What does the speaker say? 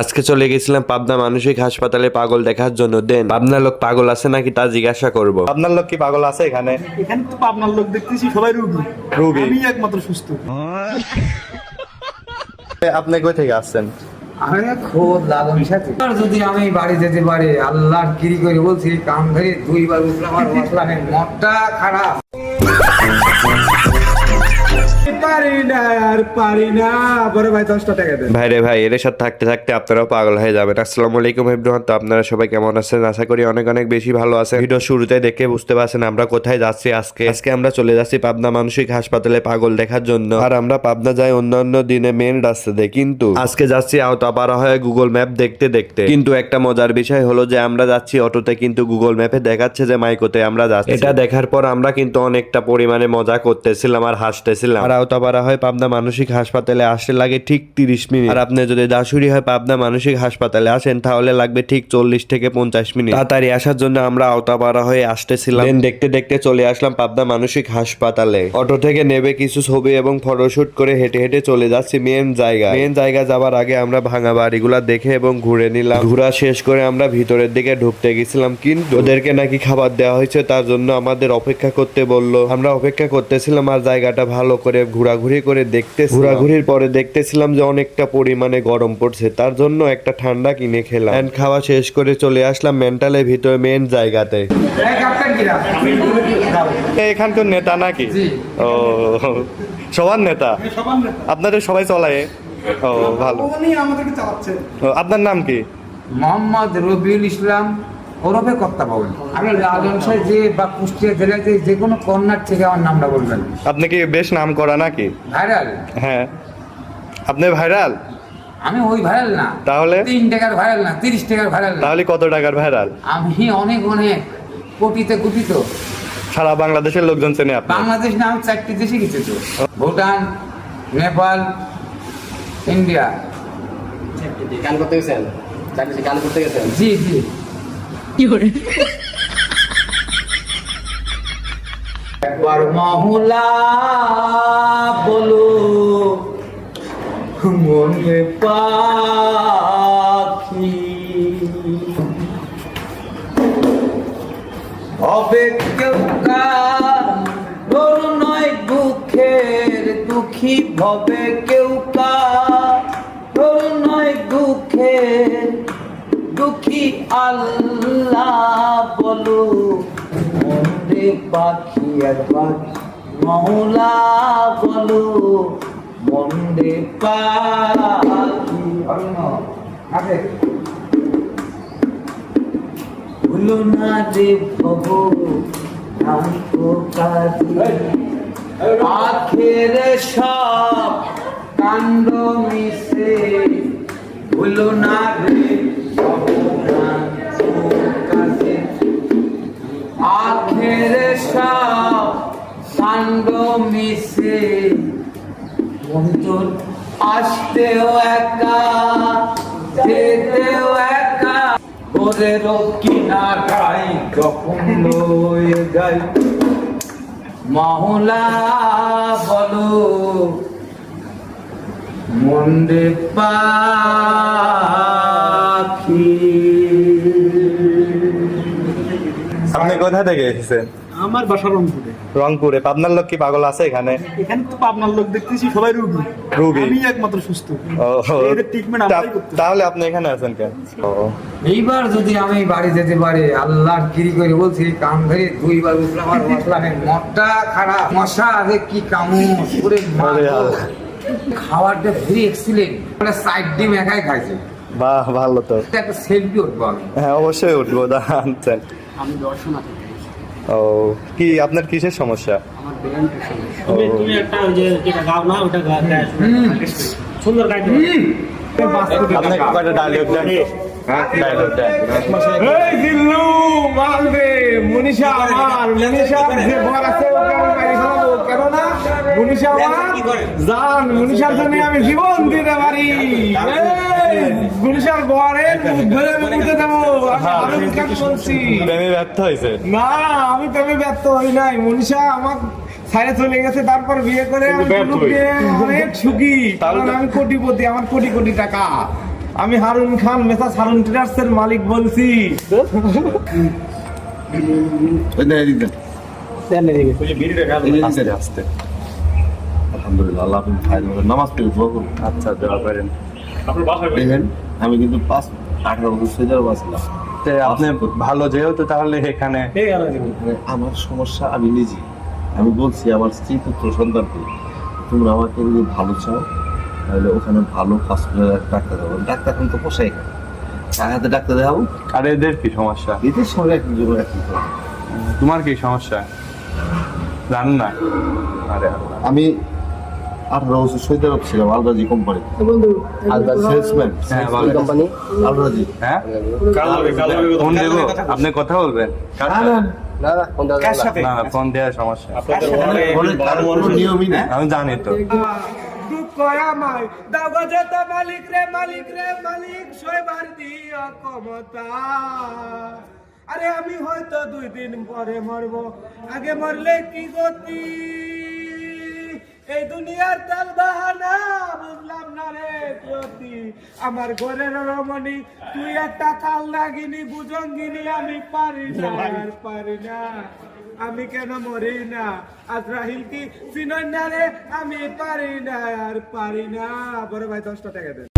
আজকে চলে গেছিলাম পাবনা মানসিক হাসপাতালে পাগল দেখার জন্য। দেন পাবনা লোক পাগল আছে নাকি তা জিজ্ঞাসা করব। আপনার লোক কি পাগল আছে এখানে? এখানে তো পাবনার লোক দেখতেছি সবাই রুগী। রোগী। আমি একমাত্র সুস্থ। আপনি কই থেকে আসছেন? আমি খোদ লালন সাথে। যদি আমি বাড়ি যেতে পারি আল্লাহর কিরি করে বলছি কাম ধরে দুইবার উঠলাম আর এই মনটা খারাপ। পারি না আর পারি না বড় ভাই দশটা টাকা দেন। ভাই রে ভাই এর সাথে থাকতে থাকতে আপনারাও পাগল হয়ে যাবেন। আসসালামু আলাইকুম এভরিওয়ান তো আপনারা সবাই কেমন আছেন? আশা করি অনেক অনেক বেশি ভালো আছেন। ভিডিও শুরুতে দেখে বুঝতে পারছেন আমরা কোথায় যাচ্ছি আজকে। আজকে আমরা চলে যাচ্ছি পাবনা মানসিক হাসপাতালে পাগল দেখার জন্য। আর আমরা পাবনা যাই অন্যান্য দিনে মেন রাস্তাতে কিন্তু আজকে যাচ্ছি আওতাপাড়া হয়ে গুগল ম্যাপ দেখতে দেখতে। কিন্তু একটা মজার বিষয় হলো যে আমরা যাচ্ছি অটোতে কিন্তু গুগল ম্যাপে দেখাচ্ছে যে মাইকোতে আমরা যাচ্ছি। এটা দেখার পর আমরা কিন্তু অনেকটা পরিমাণে মজা করতেছিলাম আর হাসতেছিলাম। আর আওতাপাড়া হয় পাবনা মানসিক হাসপাতালে আসতে লাগে ঠিক তিরিশ মিনিট। আর আপনি যদি দাসুরি হয় পাবনা মানসিক হাসপাতালে আসেন তাহলে লাগবে ঠিক চল্লিশ থেকে পঞ্চাশ মিনিট। তাড়াতাড়ি আসার জন্য আমরা আওতাপাড়া হয়ে আসতেছিলাম। দেখতে দেখতে চলে আসলাম পাবনা মানসিক হাসপাতালে। অটো থেকে নেবে কিছু ছবি এবং ফটোশুট করে হেঁটে হেঁটে চলে যাচ্ছি মেন জায়গা মেন জায়গা যাবার আগে আমরা ভাঙা বাড়িগুলা দেখে এবং ঘুরে নিলাম। ঘোরা শেষ করে আমরা ভিতরের দিকে ঢুকতে গেছিলাম কিন্তু ওদেরকে নাকি খাবার দেওয়া হয়েছে তার জন্য আমাদের অপেক্ষা করতে বলল। আমরা অপেক্ষা করতেছিলাম আর জায়গাটা ভালো করে ঘোরাঘুরি করে দেখতে ঘোরাঘুরির পরে দেখতেছিলাম যে অনেকটা পরিমাণে গরম পড়ছে। তার জন্য একটা ঠান্ডা কিনে খেলাম। And খাওয়া শেষ করে চলে আসলাম মেন্টালের ভিতরে মেন জায়গাতে। এই কাপটার কিরা এখানকার নেতা নাকি? ও সবার নেতা? আপনাদের সবাই চলায়? ও ভালো। উনি আমাদেরকে চালাচ্ছে ও, আপনার নাম কি? মোহাম্মদ রবিউল ইসলাম। ওরফে কর্তা পাবেন আমি লালন যে বা কুষ্টিয়া জেলাতে যে কোনো কর্নার থেকে আমার নামটা বলবেন। আপনি কি বেশ নাম করা নাকি? ভাইরাল? হ্যাঁ। আপনি ভাইরাল? আমি ওই ভাইরাল না। তাহলে? তিন টাকার ভাইরাল না তিরিশ টাকার ভাইরাল তাহলে কত টাকার ভাইরাল? আমি অনেক অনেক কোটিতে কোটি তো সারা বাংলাদেশের লোকজন চেনে আপনি। বাংলাদেশ না আমি চারটি দেশে গেছি তো। ভুটান নেপাল ইন্ডিয়া। গান করতে গেছেন? গান করতে গেছেন? জি জি। একবার মহুলা বলো পাখি। হবে কেউ কার নয় দুঃখের দুঃখী, ভবে কেউ কার? দুঃখের দুঃখী আল্লাহ। বলো মনে পাখি একবার মৌলা বলো মন্দে পাখি আছে ভুলো না রে ভব নামকো আখের সব কাণ্ড মিশে ভুলো না রে ভব। মিশে বন্ধুর আসতেও একা যেতেও একা। ওদের যখন লয়ে যাই মহলা বলো মন্ডে পাখি। আপনি কোথা থেকে এসেছেন? আমার বাসা রংপুরে। রংপুরে। পাবনার লোক কি পাগল আছে এখানে? এখানে তো পাবনার লোক দেখতেছি সবাই রুগী। রোগী। আমি একমাত্র সুস্থ। এদের ট্রিটমেন্ট আমরাই করতেছি। তাহলে আপনি এখানে আছেন কেন? এইবার যদি আমি বাড়ি যেতে পারি আল্লাহর কিরি করে বলছি কাম ধরে দুইবার উঠলাম আর এই মনটা খারাপ। মশা আগে কি আরে আল্লাহ। খাবারটা ভেরি এক্সিলেন্ট মানে সাইড ডিম একাই খাইছে। বাহ ভালো তো। একটা সেলফি উঠবো আমি। হ্যাঁ অবশ্যই উঠবো। আনছেন আমি দর্শনা থেকে ও কি আপনার কিসের সমস্যা? আমার ব্রেনের তুমি তুমি একটা ওই যে যেটা গাও না ওটা গা- গা- সুন্দর গাইতে আপনি কয়টা ডায়লগ দেন? ডায়লগ দেন? এই দিল্লু মাল দে মনীষা আমার মনীষা যে বর আছে ওকে আমি বাড়ি ফেলাবো কেন না? মনীষা আমার। জান মনীষার জন্য আমি জীবন দিতে মনীষার বরের আমি উঠে দেবো। আমি বিকাশ বলছি প্রেমে ব্যর্থ হয়েছে। না আমি প্রেমে ব্যর্থ হই নাই। মনীষা আমার ছাড়ে চলে গেছে তারপর বিয়ে করে। অনেক সুখী। কারণ আমি কোটিপতি আমার কোটি কোটি টাকা। আমি হারুন খান মেসাস হারুন ট্রেডার্সের মালিক বলছি। আলহামদুলিল্লাহ আল্লাহ আপনি নামাজ পড়ে আচ্ছা দোয়া করেন। দেখেন আমি কিন্তু পাঁচ আঠারো বছর সোজা বাঁচলাম আপনি ভালো যেহেতু তাহলে এখানে আমার সমস্যা আমি নিজে। আমি বলছি আমার স্ত্রী পুত্র সন্তানকে তোমরা আমাকে যদি ভালো চাও তাহলে ওখানে ভালো হসপিটালে ডাক্তার দেবো ডাক্তার এখন তো পোষাই না হাতে ডাক্তার দেখাবো? আর এদের কি সমস্যা? এদের সঙ্গে একজন একই কথা। তোমার কি সমস্যা? জান না। আরে আমি আঠারো বছর সৈদার ছিলাম আলরাজি কোম্পানি সেলসম্যান হ্যাঁ, বলেন। Company Alrajhi. হ্যাঁ? আপনি কথা বলবেন? আমি জানি তো। যত মালিক রে মালিক রে মালিক শৈবার দিও ক্ষমতা। আরে আমি হয়তো দুই দিন পরে মরবো আগে মরলে কি গতি? এই দুনিয়ার তেল বাহানা বুঝলাম না রে প্রতি আমার ঘরের রমণী তুই একটা কাল লাগিনি বুজঙ্গিনি আমি পারি না আর পারি না। আমি কেন মরি না? আজরাহিল কি চিনন না রে? আমি পারি না আর পারি না। বড় ভাই দশটা টাকা দেন।